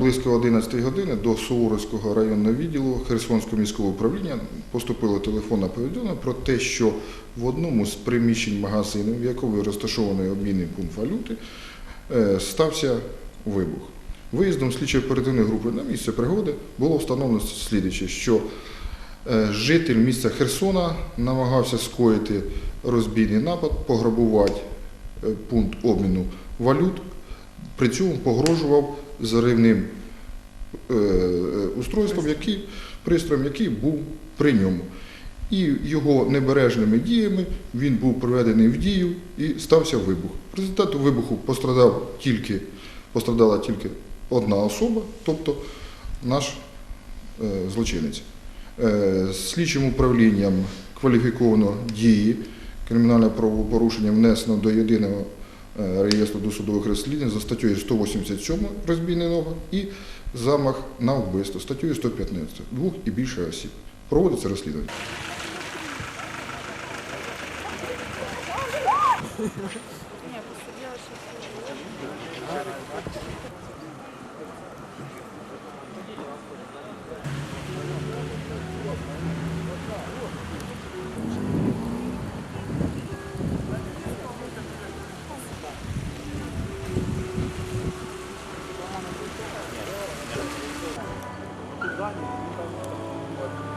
близько 11 години до Суворовського районного відділу Херсонського міського управління поступило телефонне повідомлення про те, що в одному з приміщень магазину, в якому розташований обмінний пункт валюти, е, стався вибух. Виїздом слідчої оперативної групи на місце пригоди було встановлено слідче, що е, житель міста Херсона намагався скоїти розбійний напад, пограбувати е, пункт обміну валют, при цьому погрожував заривним е, устройством, який, пристроєм, який був при ньому. І його небережними діями він був приведений в дію і стався вибух. В результаті вибуху пострадав тільки, пострадала тільки одна особа, тобто наш е, злочинець. Е, слідчим управлінням кваліфіковано дії кримінальне правопорушення внесено до єдиного Е, реєстру досудових розслідувань за статтею 187 розбійний ногу і замах на вбивство статтею 115 двох і більше осіб. Проводиться розслідування. Ні, посиділа ще. Dani,